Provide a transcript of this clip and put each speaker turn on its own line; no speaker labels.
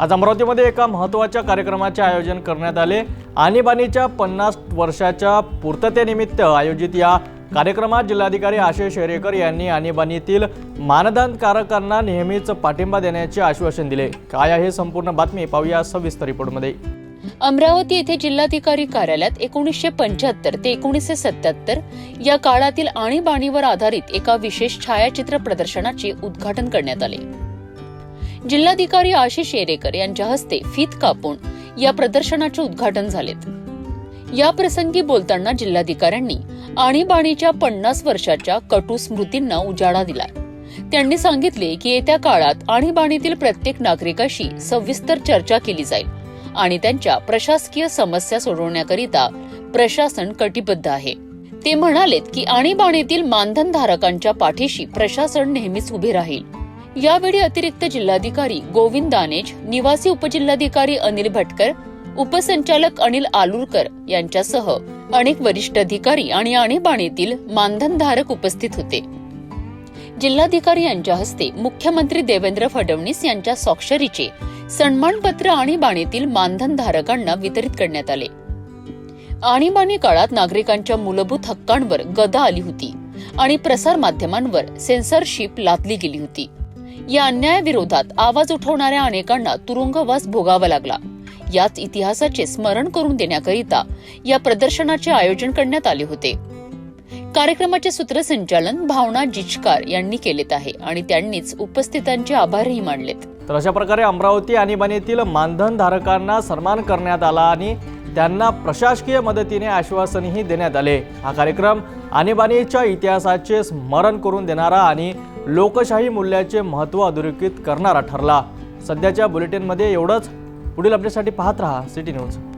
आज अमरावतीमध्ये एका महत्त्वाच्या कार्यक्रमाचे आयोजन करण्यात आले. आणीबाणीच्या पन्नास वर्षाच्या पूर्ततेनिमित्त आयोजित या कार्यक्रमात जिल्हाधिकारी आशिष शेरेकर यांनी आणीबाणीतील मानधनकारकांना नेहमीच पाठिंबा देण्याचे आश्वासन दिले. काय आहे संपूर्ण बातमी पाहूया सविस्तर रिपोर्टमध्ये.
अमरावती येथे जिल्हाधिकारी कार्यालयात एकोणीसशे पंच्याहत्तर ते एकोणीसशे सत्याहत्तर या काळातील आणीबाणीवर आधारित एका विशेष छायाचित्र प्रदर्शनाचे उद्घाटन करण्यात आले. जिल्हाधिकारी आशिष येरेकर यांच्या हस्ते फीत कापून या प्रदर्शनाचे उद्घाटन झालेत या प्रसंगी बोलताना जिल्हाधिकाऱ्यांनी आणीबाणीच्या पन्नास वर्षाच्या कटू स्मृतींना उजाळा दिला त्यांनी सांगितले की येत्या काळात आणीबाणीतील प्रत्येक नागरिकाशी सविस्तर चर्चा केली जाईल आणि त्यांच्या प्रशासकीय समस्या सोडवण्याकरिता प्रशासन कटिबद्ध आहे. ते म्हणालेत की आणीबाणीतील मानधनधारकांच्या पाठीशी प्रशासन नेहमीच उभे राहील. यावेळी अतिरिक्त जिल्हाधिकारी गोविंद दानेज निवासी उपजिल्हाधिकारी अनिल भटकर उपसंचालक अनिल आलुरकर यांच्यासह अनेक वरिष्ठ अधिकारी आणि आणीबाणीतील मानधनधारक उपस्थित होते. जिल्हाधिकारी यांच्या हस्ते मुख्यमंत्री देवेंद्र फडणवीस यांच्या स्वाक्षरीचे सन्मानपत्र आणीबाणीतील मानधनधारकांना वितरित करण्यात आले. आणीबाणी काळात नागरिकांच्या मूलभूत हक्कांवर गदा आली होती आणि प्रसार माध्यमांवर सेन्सरशिप लादली गेली होती. या अन्यायाविरोधात आवाज उठवणाऱ्या अनेकांना तुरुंगवास भोगावा लागला. याच इतिहासाचे स्मरण करून देण्याकरिता या प्रदर्शनाचे आयोजन करण्यात आले होते. कार्यक्रमाचे सूत्रसंचालन भावना जिचकार यांनी केलेत आहे आणि त्यांनीच उपस्थितांचे आभारही मानलेत.
तर अशा प्रकारे अमरावती आणीबाणीतील मानधनधारकांना सन्मान करण्यात आला आणि त्यांना प्रशासकीय मदतीने आश्वासनही देण्यात आले. हा कार्यक्रम आणीबाणीच्या इतिहासाचे स्मरण करून देणारा आणि लोकशाही मूल्याचे महत्त्व अधोरेखित करणारा ठरला. सध्याच्या बुलेटिनमध्ये एवढंच. पुढील अपडेटसाठी पाहत रहा. City News.